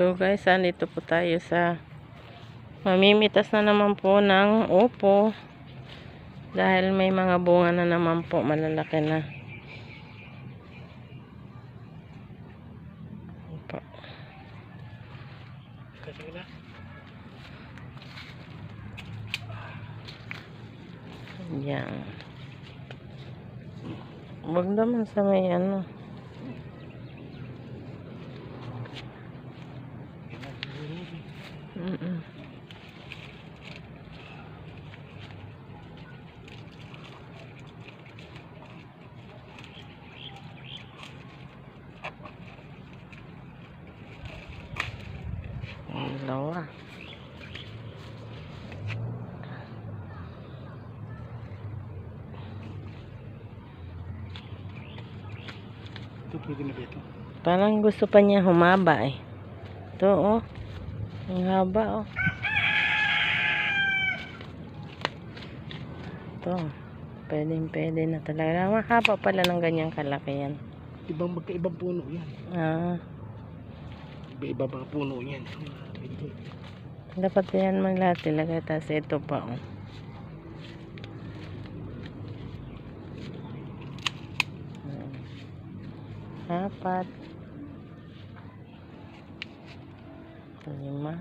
So guys, andito po tayo sa mamimitas na naman po ng upo. Dahil may mga bunga na naman po malalaki na. Opo. Yan. Huwag naman sa may ano. Mm -mm. Ang lawa. Ito pwede na ba ito? Parang gusto pa niya humaba eh. Ito oh. Ang haba oh. Ito. Pwede pwede na talaga. Mahaba pala ng ganyang kalaki yan. Ibang magkaibang puno yan. Ah, Iba-iba mga puno yan. Dapat yan man lahat ilagay. Tapos ito pa oh. Apat. Lima.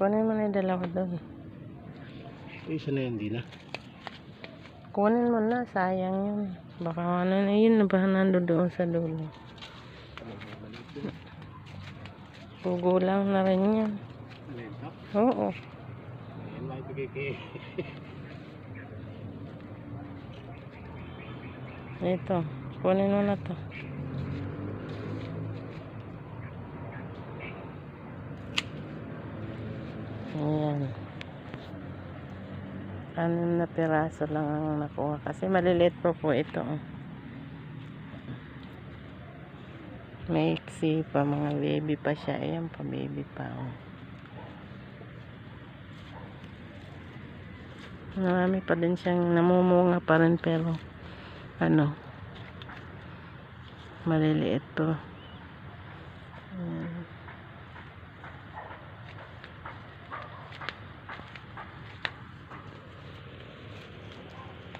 Kunin mo na yung dalawa doon. Ito isa na yan, di na. Kunin mo na, sayang yun. Baka ano na yun, baka doon sa dulo. Pugulang na rin yan. Oo. Lang ibigay kay... Ito, kunin mo na to. Ayan. Anim na piraso lang ang nakuha. Kasi maliliit po po ito. oh. May iksi pa. Mga baby pa siya. Ayan pa baby pa. Oh. Marami pa din siyang namumunga pa rin pero ano maliliit to Ayan.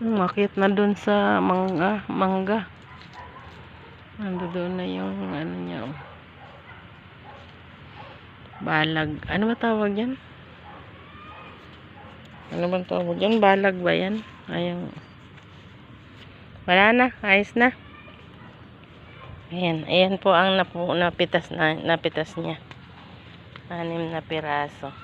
Umakit na dun sa mangga, mangga. Nando doon na yung ano niya. oh. Balag. Ano ba tawag yan? Ano bang tawag yan? Balag ba yan? Ayun. Wala na. Ayos na. Ayan. Ayan po ang napu, napitas, na, napitas niya. Anim na piraso.